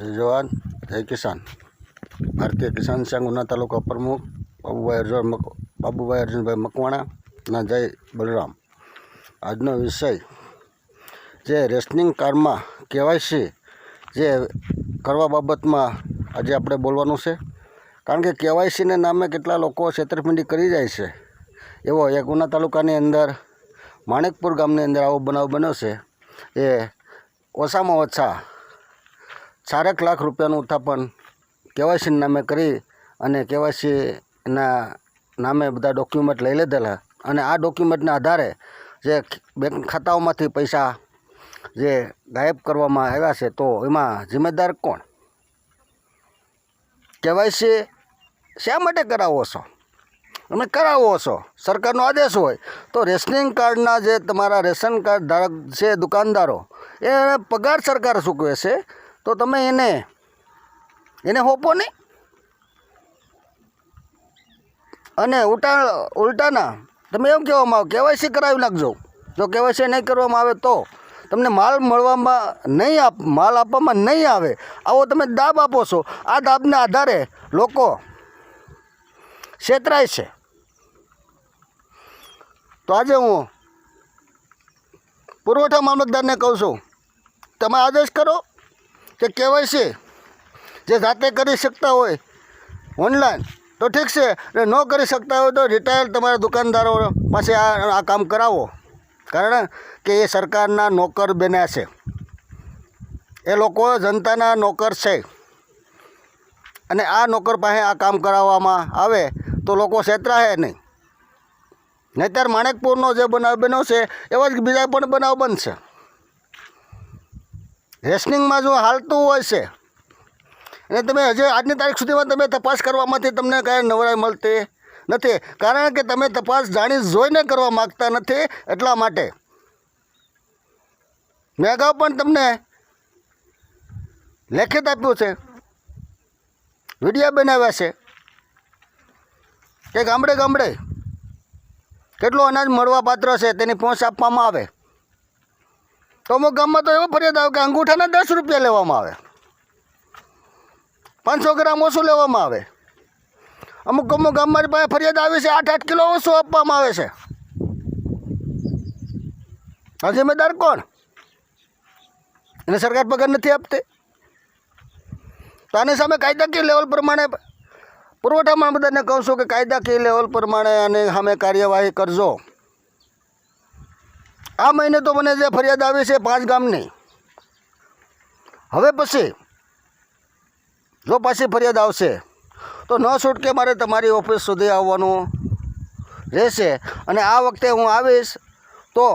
જય જવાન જય કિસાન ભારતીય કિસાન સંઘ ઉના તાલુકા પ્રમુખ બાબુભાઈ અર્જુન બાબુભાઈ અર્જુનભાઈ મકવાણા ના જય બલરામ આજનો વિષય જે રેશનિંગ કાર્ડમાં કેવાયસી જે કરવા બાબતમાં આજે આપણે બોલવાનું છે. કારણ કે કેવાયસીને નામે કેટલા લોકો છેતરપિંડી કરી જાય છે. એવો એક ઉના તાલુકાની અંદર, માણેકપુર ગામની અંદર આવો બનાવ બન્યો છે. એ ઓછામાં ઓછા ચારેક લાખ રૂપિયાનું ઉત્થાપન કેવાયસી નામે કરી અને કેવાયસીના નામે બધા ડોક્યુમેન્ટ લઈ લીધેલા. અને આ ડોક્યુમેન્ટના આધારે જે બેંક ખાતાઓમાંથી પૈસા જે ગાયબ કરવામાં આવ્યા છે, તો એમાં જિમ્મેદાર કોણ? કેવાયસી શા માટે કરાવો છો? તમે કરાવો છો? સરકારનો આદેશ હોય તો રેશનિંગ કાર્ડના જે તમારા રેશન કાર્ડ ધારક છે દુકાનદારો, એ પગાર સરકાર ચૂકવે છે. તો તમે એને એને હોપો નહીં? અને ઉલટા ઉલટાના, તમે એમ કહેવામાં આવે, કેવાયસી કરાવી નાખજો. જો કેવાયસી નહીં કરવામાં આવે તો તમને માલ મળવામાં નહીં આપ, માલ આપવામાં નહીં આવે. આવો તમે દાબ આપો છો. આ દાબના આધારે લોકો છેતરાય છે. તો આજે હું પુરવઠા મામલતદારને કહું છું, તમે આદેશ કરો. કે કેવાયસી જે જાતે કરી શકતા હોય ઓનલાઈન તો ઠીક છે. અને ન કરી શકતા હોય તો રિટાયર તમારા દુકાનદારો પાસે આ આ કામ કરાવો. કારણ કે એ સરકારના નોકર બન્યા છે. એ લોકો જનતાના નોકર છે. અને આ નોકર પાસે આ કામ કરાવવામાં આવે તો લોકો છેતરાય નહીં. નહીતર માણેકપુરનો જે બનાવ બન્યો છે, એવા જ બીજા પણ બનાવ બનશે. રેશનિંગમાં જો હાલતું હોય છે, અને તમે હજી આજની તારીખ સુધીમાં તમે તપાસ કરવામાંથી તમને કાંઈ નવરાઈ મળતી નથી. કારણ કે તમે તપાસ જાણી જોઈને કરવા માગતા નથી એટલા માટે. મેં અગાઉ પણ તમને લેખિત આપ્યું છે. વીડિયો બનાવ્યા છે. કે ગામડે ગામડે કેટલું અનાજ મળવા પાત્ર છે તેની પહોંચ આપવામાં આવે. તો અમુક ગામમાં તો એવો ફરિયાદ આવે કે અંગૂઠાના દસ રૂપિયા લેવામાં આવે. પાંચસો ગ્રામ ઓછું લેવામાં આવે. અમુક અમુક ગામમાં પાસે ફરિયાદ આવી છે, આઠ આઠ કિલો ઓછું આપવામાં આવે છે. આ જિમ્મેદાર કોણ? એને સરકાર પગાર નથી આપતી. તો આની સામે કાયદાકીય લેવલ પ્રમાણે પુરવઠામાં બધાને કહું છું કે કાયદાકીય લેવલ પ્રમાણે આની સામે કાર્યવાહી કરજો. આ મહિને તો મને જે ફરિયાદ આવી છે પાંચ ગામની. હવે પછી, જો પાછી ફરિયાદ આવશે, તો ન છૂટકે મારે તમારી ઓફિસ સુધી આવવાનું રહેશે. અને આ વખતે હું આવીશ તો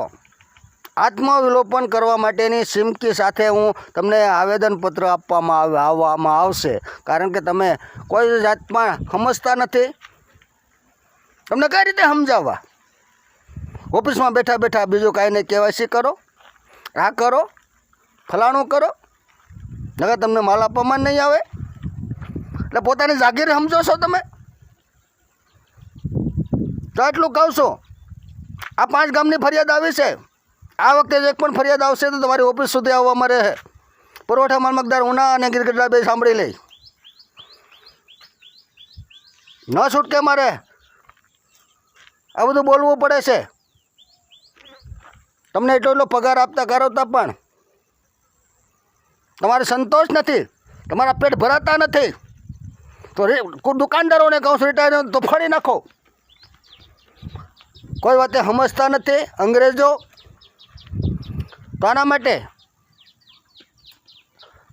આત્મવિલોપન કરવા માટેની સિમકી સાથે હું તમને આવેદનપત્ર આપવામાં આવે, આવવામાં આવશે. કારણ કે તમે કોઈ જાતમાં સમજતા નથી. તમને કઈ રીતે સમજાવવા? ઓફિસમાં બેઠા બેઠા બીજું કાંઈ નહીં, કેવાયસી કરો, આ કરો, ફલાણું કરો. નકર તમને માલ આપવામાં નહીં આવે. એટલે પોતાની જાગીર સમજો છો તમે. તો એટલું કહું આ પાંચ ગામની ફરિયાદ આવી છે. આ વખતે એક પણ ફરિયાદ આવશે તો તમારી ઓફિસ સુધી આવવામાં રહે. પુરવઠા માલમકદાર ઉના અને ગીરગઢડા બે સાંભળી લઈ ન છૂટકે મારે. આ બધું બોલવું પડે છે. તમને એટલો એટલો પગાર આપતા કરાવતા પણ. તમારે સંતોષ નથી. તમારા પેટ ભરાતા નથી. તો રે દુકાનદારોને કહું છું રિટાયર તો ફાડી નાખો. કોઈ વાતે સમજતા નથી અંગ્રેજો. તો આના માટે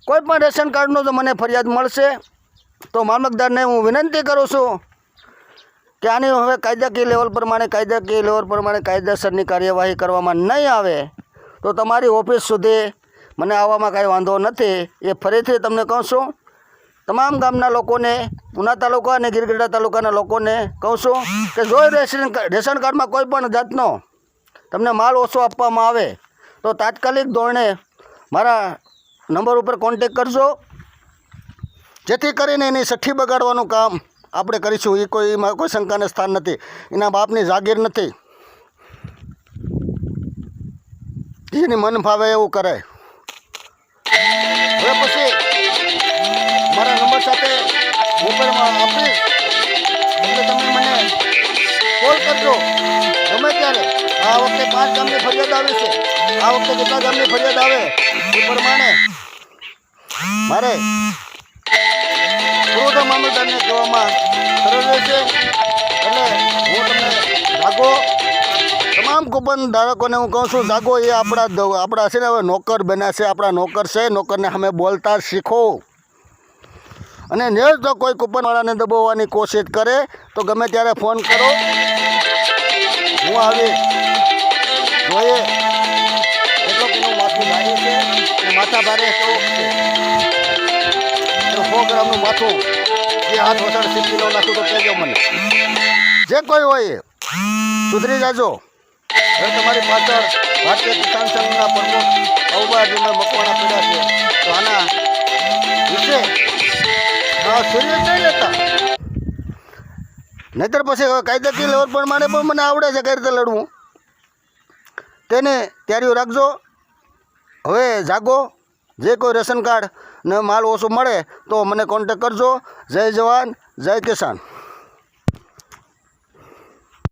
કોઈ પણ રેશન કાર્ડનો જો મને ફરિયાદ મળશે. તો મામલતદારને હું વિનંતી કરું છું. કે આની હવે કાયદાકીય લેવલ પ્રમાણે, કાયદાકીય લેવલ પ્રમાણે કાયદેસરની કાર્યવાહી કરવામાં નહીં આવે, તો તમારી ઓફિસ સુધી મને આવવામાં કાંઈ વાંધો નથી. એ ફરીથી તમને કહું છું, તમામ ગામના લોકોને ઉના તાલુકા અને ગીરગઢડા તાલુકાના લોકોને કહું છું કે જો રેશન રેશન કાર્ડમાં કોઈ પણ જાતનો તમને માલ ઓછો આપવામાં આવે, તો તાત્કાલિક ધોરણે મારા નંબર ઉપર કોન્ટેક કરજો. જેથી કરીને એની સઠ્ઠી બગાડવાનું કામ આપણે કરીશું એ કોઈ એમાં કોઈ શંકાને સ્થાન નથી. એના બાપની જાગીર નથી. જેની મન ફાવે એવું કરે. હવે પછી સાથે મોબાઈલમાં આપીશ તમે મને કોલ કરજો. ગમે ત્યારે. આ વખતે પાંચ ગામની ફરિયાદ આવી છે. આ વખતે કેટલા ગામની ફરિયાદ આવે? એ પ્રમાણે મારે કહેવામાં એટલે હું તમામ કૂપન ધારકોને હું કહું છું, જાગો. એ આપણા આપણા છે ને હવે નોકર બન્યા છે, આપણા નોકર છે. નોકરને અમે બોલતા શીખો. અને ને જો કોઈ કૂપનવાળાને દબાવવાની કોશિશ કરે, તો ગમે ત્યારે ફોન કરો. હું આવી જોઈએ. એટલો માથું ભારે છે. માથા ભારે એનું સો ગ્રામનું માથું જે હાથ વસાડ સિક્કી નાખું તો કહેજો મને. જે કોઈ હોય સુધરી જાજો. હવે તમારી પાછળ ભારતીય કિસાન સંઘના પ્રમુખ અવબાજીને મકવાણા પડ્યા છે. તો આના વિશે સિરિયસ નહીં લેતા? નહીતર પછી કાયદાકીય લેવલ પ્રમાણે પણ મને આવડે છે કઈ રીતે લડવું. તેને તૈયારીઓ રાખજો. હવે જાગો. જે કોઈ રેશન કાર્ડ ને માલ ઓછો મળે તો મને કોન્ટેક કરજો. જય જવાન, જય કિસાન.